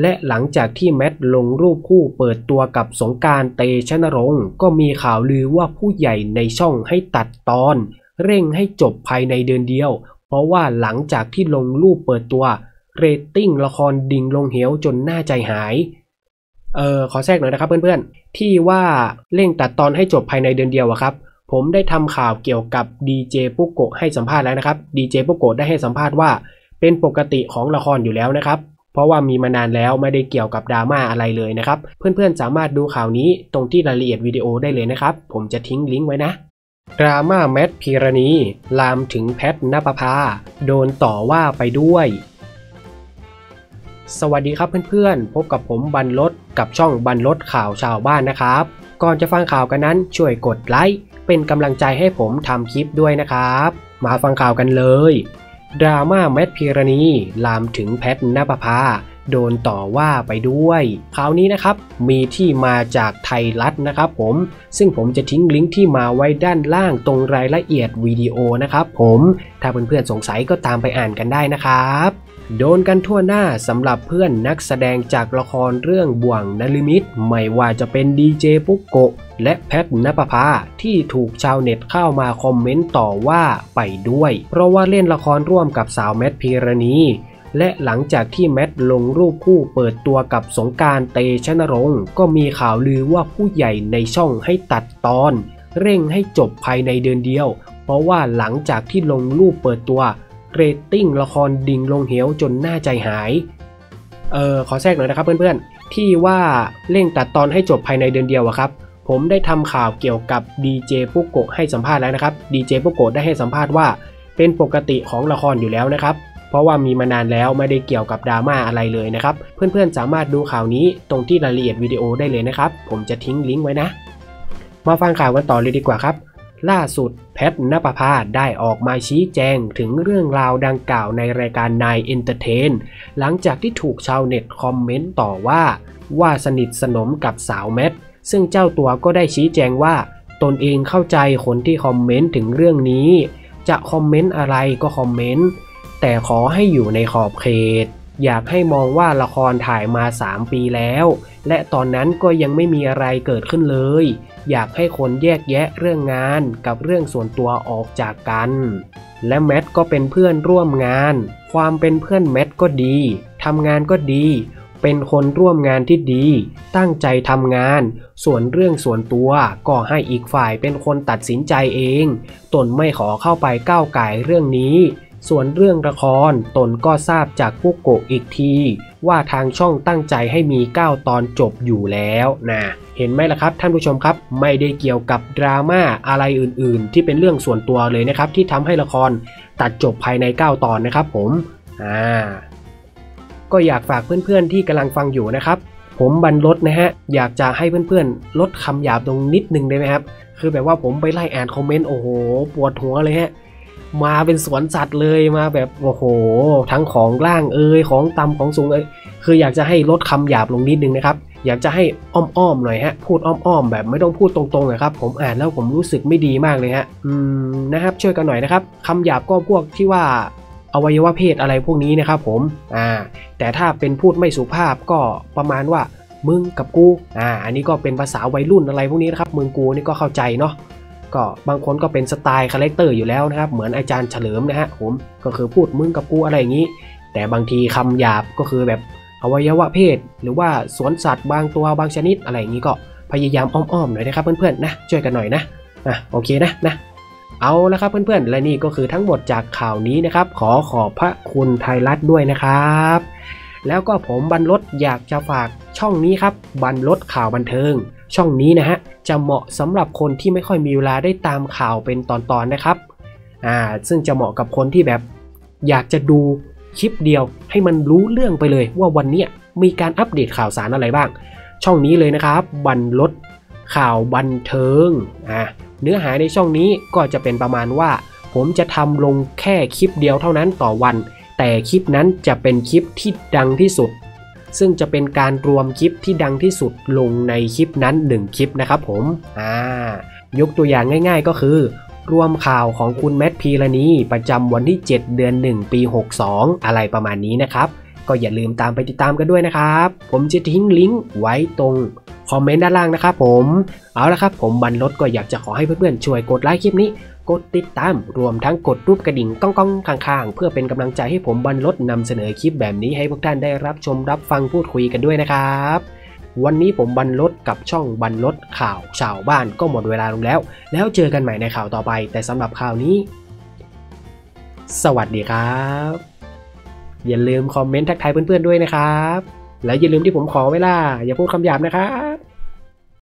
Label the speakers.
Speaker 1: และหลังจากที่แมทลงรูปคู่เปิดตัวกับสงการเตชะนรงค์ก็มีข่าวลือว่าผู้ใหญ่ในช่องให้ตัดตอน เร่งให้จบภายในเดือนเดียว เพราะว่าหลังจากที่ลงรูปเปิดตัว เรตติ้งละครดิ่งลงเหวจนหน่าใจหาย เออขอแทรกหน่อยนะครับเพื่อนๆ ที่ว่าเร่งตัดตอนให้จบภายในเดือนเดียวอะครับผมได้ทำข่าวเกี่ยวกับดีเจปุกโกะให้สัมภาษณ์แล้วนะครับดีเจปุกโกะได้ให้สัมภาษณ์ว่า เป็นปกติของละครอยู่แล้วนะครับ เพราะว่ามีมานานแล้วไม่ได้เกี่ยวกับดราม่าอะไรเลยนะครับ เพื่อนๆสามารถดูข่าวนี้ตรงที่รายละเอียดวิดีโอได้เลยนะครับ ผมจะทิ้งลิงก์ไว้นะดราม่าแมทพีรณี ลามถึงแพทนปภา โดนต่อว่าไปด้วย สวัสดีครับเพื่อนๆ พบกับผมบันลดกับช่องบันลดข่าวชาวบ้านนะครับ ก่อนจะฟังข่าวกันนั้นช่วยกดไลค์เป็นกำลังใจให้ผมทำคลิปด้วยนะครับ มาฟังข่าวกันเลย ดราม่าแมทพีรณีลามถึงแพทนปภาโดนต่อว่าไปด้วยข่าวนี้นะครับมีที่มาจากไทยรัฐนะครับผม ซึ่งผมจะทิ้งลิงก์ที่มาไว้ด้านล่างตรงรายละเอียดวิดีโอนะครับผม ถ้าเพื่อนๆสงสัยก็ตามไปอ่านกันได้นะครับ โดนกันทั่วหน้าสำหรับเพื่อนนักแสดงจากละครเรื่องบ่วงนลิมิต ไม่ว่าจะเป็นดีเจปุ๊กโกะและแพทนปภาที่ถูกชาวเน็ตเข้ามาคอมเมนต์ต่อว่าไปด้วย เพราะว่าเล่นละครร่วมกับสาวแมทพีรณีและหลังจากที่แมทลงรูปคู่เปิดตัวกับสงการเตชะนรงค์ก็มีข่าวลือว่าผู้ใหญ่ในช่องให้ตัดตอน เร่งให้จบภายในเดือนเดียว เพราะว่าหลังจากที่ลงรูปเปิดตัว เรตติ้งละครดิ่งลงเหวจนน่าใจหาย เออขอแทรกหน่อยนะครับเพื่อนๆ ที่ว่าเร่งตัดตอนให้จบภายในเดือนเดียวอะครับ ผมได้ทำข่าวเกี่ยวกับดีเจปุกโกให้สัมภาษณ์แล้วนะครับดีเจปุกโกได้ให้สัมภาษณ์ว่า เป็นปกติของละครอยู่แล้วนะครับ เพราะว่ามีมานานแล้วไม่ได้เกี่ยวกับดราม่าอะไรเลยนะครับ เพื่อนๆสามารถดูข่าวนี้ตรงที่รายละเอียดวิดีโอได้เลยนะครับ ผมจะทิ้งลิงก์ไว้นะ มาฟังข่าวกันต่อเลยดีกว่าครับ ล่าสุดแพทนปภาได้ออกมาชี้แจงถึงเรื่องราวดังกล่าวในรายการนายเอนเตอร์เทนหลังจากที่ถูกชาวเน็ตคอมเมนต์ต่อว่า ว่าสนิทสนมกับสาวแมท ซึ่งเจ้าตัวก็ได้ชี้แจงว่า ตนเองเข้าใจคนที่คอมเมนต์ถึงเรื่องนี้ จะคอมเมนต์อะไรก็คอมเมนต์แต่ขอให้อยู่ในขอบเขต อยากให้มองว่าละครถ่ายมา 3 ปีแล้ว และตอนนั้นก็ยังไม่มีอะไรเกิดขึ้นเลย อยากให้คนแยกแยะเรื่องงานกับเรื่องส่วนตัวออกจากกัน และแมทก็เป็นเพื่อนร่วมงาน ความเป็นเพื่อนแมทก็ดีทำงานก็ดี เป็นคนร่วมงานที่ดี ตั้งใจทำงาน ส่วนเรื่องส่วนตัวก็ให้อีกฝ่ายเป็นคนตัดสินใจเอง ตนไม่ขอเข้าไปก้าวไก่เรื่องนี้ ส่วนเรื่องละครตนก็ทราบจากผู้โกะอีกที ว่าทางช่องตั้งใจให้มี 9 ตอนจบอยู่แล้วนะเห็นไหมล่ะครับท่านผู้ชมครับ ไม่ได้เกี่ยวกับดราม่าอะไรอื่นๆ ที่เป็นเรื่องส่วนตัวเลยนะครับ ที่ทำให้ละครตัดจบภายใน 9 ตอนนะครับผมอ่าก็อยากฝากเพื่อนๆที่กำลังฟังอยู่นะครับ ผมบันลดนะฮะอยากจะให้เพื่อนๆ ลดคำหยาบตรงนิดนึงได้ไหมครับ คือแบบว่าผมไปไล่อ่านคอมเมนต์โอ้โห ปวดหัวเลยฮะ มาเป็นสวนสัตว์เลยมาแบบโอ้โห ทั้งของล่างเอ่ยของต่ำของสูงเอ่ยคืออยากจะให้ลดคำหยาบลงนิดนึงนะครับ อยากจะให้อ้อมๆหน่อยฮะ พูดอ้อมๆแบบไม่ต้องพูดตรงๆนะครับ ผมอ่านแล้วผมรู้สึกไม่ดีมากเลยฮะ อืมนะครับ ช่วยกันหน่อยนะครับคำหยาบก็พวกที่ว่าอวัยวะเพศอะไรพวกนี้นะครับผม อ่า แต่ถ้าเป็นพูดไม่สุภาพก็ประมาณว่ามึงกับกู อ่า อันนี้ก็เป็นภาษาวัยรุ่นอะไรพวกนี้นะครับ มึงกูนี่ก็เข้าใจเนาะ ก็บางคนก็เป็นสไตล์คาแรคเตอร์อยู่แล้วนะครับ เหมือนอาจารย์เฉลิมนะฮะผมก็คือพูดมึงกับกูอะไรอย่างนี้ แต่บางทีคำหยาบก็คือแบบอวัยวะเพศ หรือว่าสวนสัตว์บางตัวบางชนิดอะไรอย่างนี้ก็พยายามอ้อมๆหน่อยนะครับเพื่อนๆนะช่วยกันหน่อยนะอะโอเคนะนะเอาละครับเพื่อนๆ และนี่ก็คือทั้งหมดจากข่าวนี้นะครับ ขอขอบพระคุณไทยรัฐด้วยนะครับ แล้วก็ผมบรรลดอยากจะฝากช่องนี้ครับบรรลดข่าวบันเทิง ช่องนี้นะฮะจะเหมาะสำหรับคนที่ไม่ค่อยมีเวลาได้ตามข่าวเป็นตอนๆนะครับอ่าซึ่งจะเหมาะกับคนที่แบบอยากจะดูคลิปเดียวให้มันรู้เรื่องไปเลยว่าวันเนี้ยมีการอัปเดตข่าวสารอะไรบ้าง ช่องนี้เลยนะครับบรรลดข่าวบันเทิงอ่าเนื้อหาในช่องนี้ก็จะเป็นประมาณว่า ผมจะทำลงแค่คลิปเดียวเท่านั้นต่อวัน แต่คลิปนั้นจะเป็นคลิปที่ดังที่สุด ซึ่งจะเป็นการรวมคลิปที่ดังที่สุดลงในคลิปนั้น 1 คลิปนะครับผมอ่ายกตัวอย่างง่ายๆก็คือ รวมข่าวของคุณแมทพีรณีประจำวันที่ 7 เดือน 1 ปี 62 อะไรประมาณนี้นะครับ ก็อย่าลืมตามไปติดตามกันด้วยนะครับ ผมจะทิ้งลิงก์ไว้ตรงคอมเมนต์ด้านล่างนะครับผม เอาละครับผมบันลดก็อยากจะขอให้เพื่อนๆช่วยกดไลค์คลิปนี้ กดติดตาม รวมทั้งกดรูปกระดิ่งก้องๆข้างๆ เพื่อเป็นกำลังใจให้ผมบันลดนำเสนอคลิปแบบนี้ให้พวกท่านได้รับชมรับฟังพูดคุยกันด้วยนะครับ วันนี้ผมบันลดกับช่องบันลดข่าวชาวบ้านก็หมดเวลาลงแล้ว แล้วเจอกันใหม่ในข่าวต่อไป แต่สำหรับข่าวนี้ สวัสดีครับ อย่าลืมคอมเมนต์ทักทายเพื่อนๆด้วยนะครับ แล้วอย่าลืมที่ผมขอเวลาอย่าพูดคำหยาบนะครับ